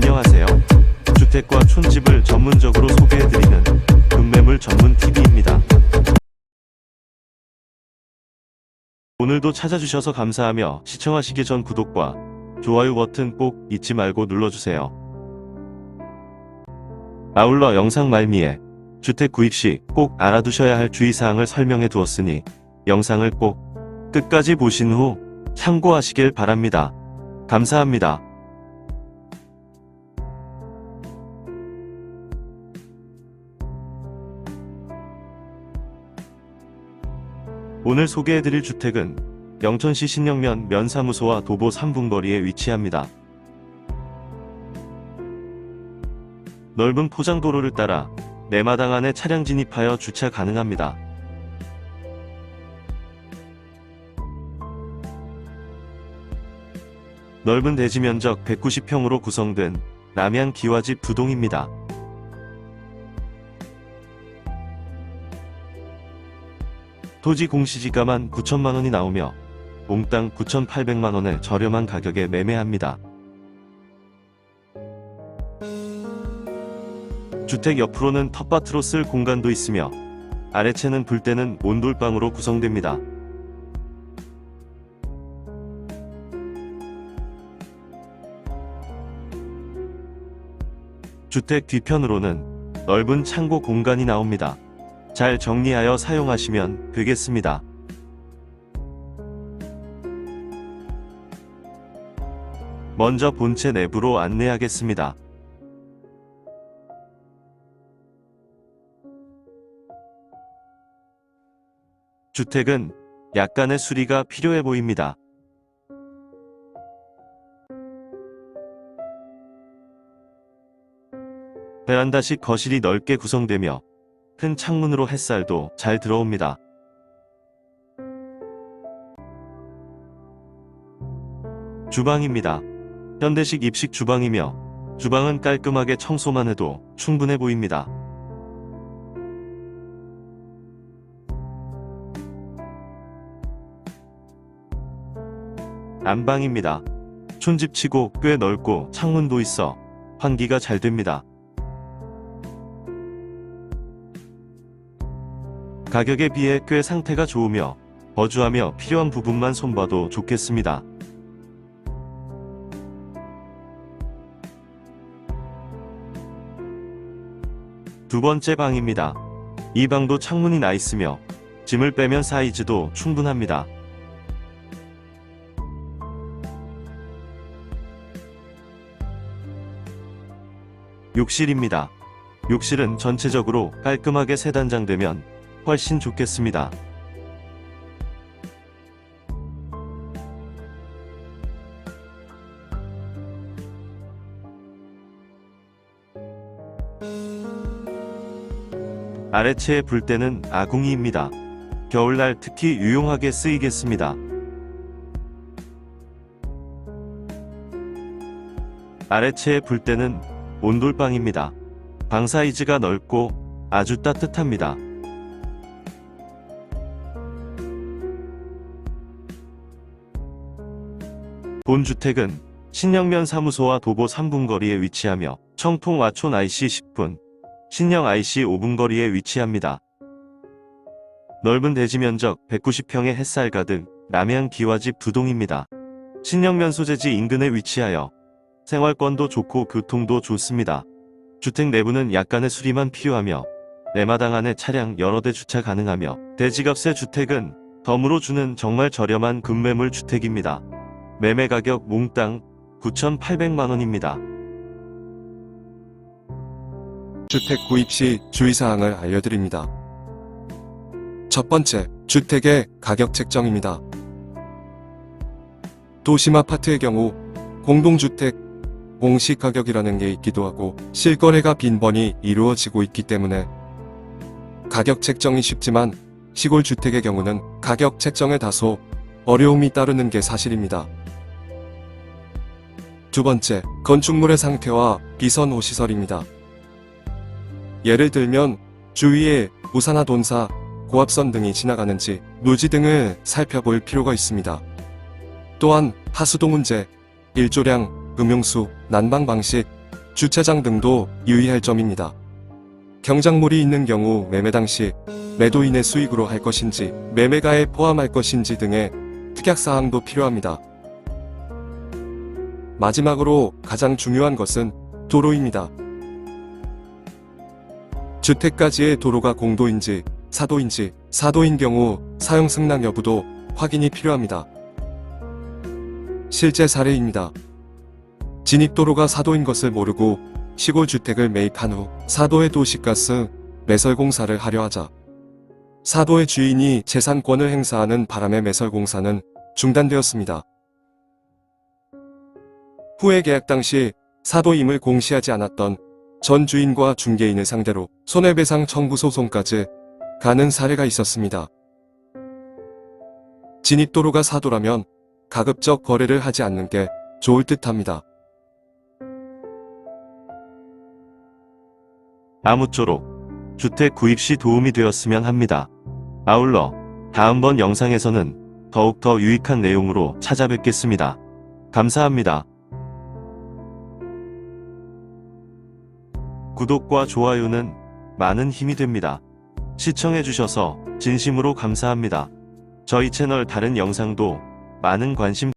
안녕하세요. 주택과 촌집을 전문적으로 소개해드리는 금매물 전문 TV입니다. 오늘도 찾아주셔서 감사하며 시청하시기 전 구독과 좋아요 버튼 꼭 잊지 말고 눌러주세요. 아울러 영상 말미에 주택 구입 시 꼭 알아두셔야 할 주의사항을 설명해 두었으니 영상을 꼭 끝까지 보신 후 참고하시길 바랍니다. 감사합니다. 오늘 소개해드릴 주택은 영천시 신영면 면사무소와 도보 3분 거리에 위치합니다. 넓은 포장도로를 따라 내마당 안에 차량 진입하여 주차 가능합니다. 넓은 대지 면적 190평으로 구성된 남양 기와집 두 동입니다. 토지 공시지가만 9천만 원이 나오며 몽땅 9,800만 원의 저렴한 가격에 매매합니다. 주택 옆으로는 텃밭으로 쓸 공간도 있으며 아래채는 불때는 온돌방으로 구성됩니다. 주택 뒤편으로는 넓은 창고 공간이 나옵니다. 잘 정리하여 사용하시면 되겠습니다. 먼저 본체 내부로 안내하겠습니다. 주택은 약간의 수리가 필요해 보입니다. 베란다식 거실이 넓게 구성되며 큰 창문으로 햇살도 잘 들어옵니다. 주방입니다. 현대식 입식 주방이며 주방은 깔끔하게 청소만 해도 충분해 보입니다. 안방입니다. 촌집치고 꽤 넓고 창문도 있어 환기가 잘 됩니다. 가격에 비해 꽤 상태가 좋으며 거주하며 필요한 부분만 손봐도 좋겠습니다. 두 번째 방입니다. 이 방도 창문이 나 있으며 짐을 빼면 사이즈도 충분합니다. 욕실입니다. 욕실은 전체적으로 깔끔하게 세단장되면 훨씬 좋겠습니다. 아래채의 불때는 아궁이입니다. 겨울날 특히 유용하게 쓰이겠습니다. 아래채의 불때는 온돌방입니다. 방 사이즈가 넓고 아주 따뜻합니다. 본 주택은 신영면 사무소와 도보 3분 거리에 위치하며 청통 와촌 IC 10분, 신영 IC 5분 거리에 위치합니다. 넓은 대지 면적 190평의 햇살 가득 남양 기와집 두 동입니다. 신영면 소재지 인근에 위치하여 생활권도 좋고 교통도 좋습니다. 주택 내부는 약간의 수리만 필요하며 내마당 안에 차량 여러 대 주차 가능하며 대지값의 주택은 덤으로 주는 정말 저렴한 금매물 주택입니다. 매매 가격 몽땅 9,800만 원입니다. 주택 구입 시 주의사항을 알려드립니다. 첫 번째, 주택의 가격 책정입니다. 도심 아파트의 경우 공동주택 공시 가격이라는 게 있기도 하고 실거래가 빈번히 이루어지고 있기 때문에 가격 책정이 쉽지만 시골 주택의 경우는 가격 책정에 다소 어려움이 따르는 게 사실입니다. 두 번째, 건축물의 상태와 비선 호시설입니다. 예를 들면 주위에 우산화 돈사, 고압선 등이 지나가는지 노지 등을 살펴볼 필요가 있습니다. 또한 하수도 문제, 일조량, 음용수, 난방 방식, 주차장 등도 유의할 점입니다. 경작물이 있는 경우 매매 당시 매도인의 수익으로 할 것인지 매매가에 포함할 것인지 등의 특약사항도 필요합니다. 마지막으로 가장 중요한 것은 도로입니다. 주택까지의 도로가 공도인지 사도인지 사도인 경우 사용 승낙 여부도 확인이 필요합니다. 실제 사례입니다. 진입도로가 사도인 것을 모르고 시골 주택을 매입한 후 사도의 도시가스 매설공사를 하려 하자 사도의 주인이 재산권을 행사하는 바람에 매설공사는 중단되었습니다. 후에 계약 당시 사도임을 공시하지 않았던 전 주인과 중개인을 상대로 손해배상 청구 소송까지 가는 사례가 있었습니다. 진입도로가 사도라면 가급적 거래를 하지 않는 게 좋을 듯 합니다. 아무쪼록 주택 구입 시 도움이 되었으면 합니다. 아울러 다음번 영상에서는 더욱더 유익한 내용으로 찾아뵙겠습니다. 감사합니다. 구독과 좋아요는 많은 힘이 됩니다. 시청해주셔서 진심으로 감사합니다. 저희 채널 다른 영상도 많은 관심